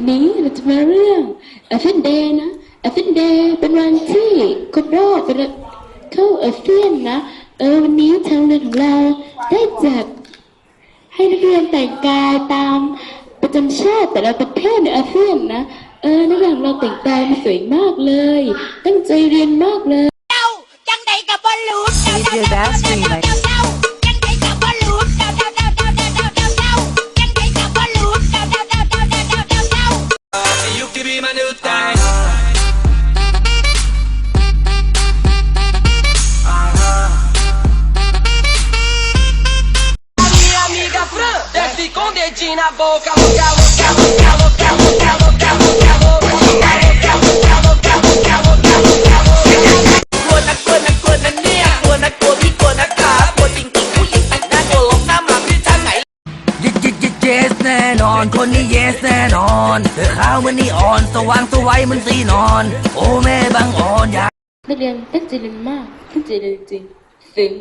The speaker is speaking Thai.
วันนี้เราจะมาเรื่องเอฟเฟนเดย์นะเอฟเฟนเดย์เป็นวันที่ครบรอบเป็นเข้าเอฟเฟนนะ เออวันนี้ทางเรียนของเราได้จัดให้นักเรียนแต่งกายตามประจำชาติแต่ละประเทศในอาเซียนนะ เออนักเรียนของเราแต่งกายมาสวยมากเลย ตั้งใจเรียนมากเลยเจ้าจั com o dedinho na boca, louca, louca, louca, louca, louca, louca, louca, louca, louca, louca, louca, louca, louca, louca, louca. กลัวนะกลัวนะกลัวนะเนี่ยกลัวนะกลัวพี่กลัวนะคะกลัวจริงๆผู้หญิงแต่งหน้ากลัวลงน้ำหลังที่ท่าไหนยิดยิดยิดเยสแน่นอนคนนี้เยสแน่นอนเธอขาวเหมันนีอ่อนสว่างสวัยเหมันสีนอน โอ้แม่บางอ่อนอยาก นักเรียนตั้งใจเรียนมากตั้งใจเรียนจริงซึ้ง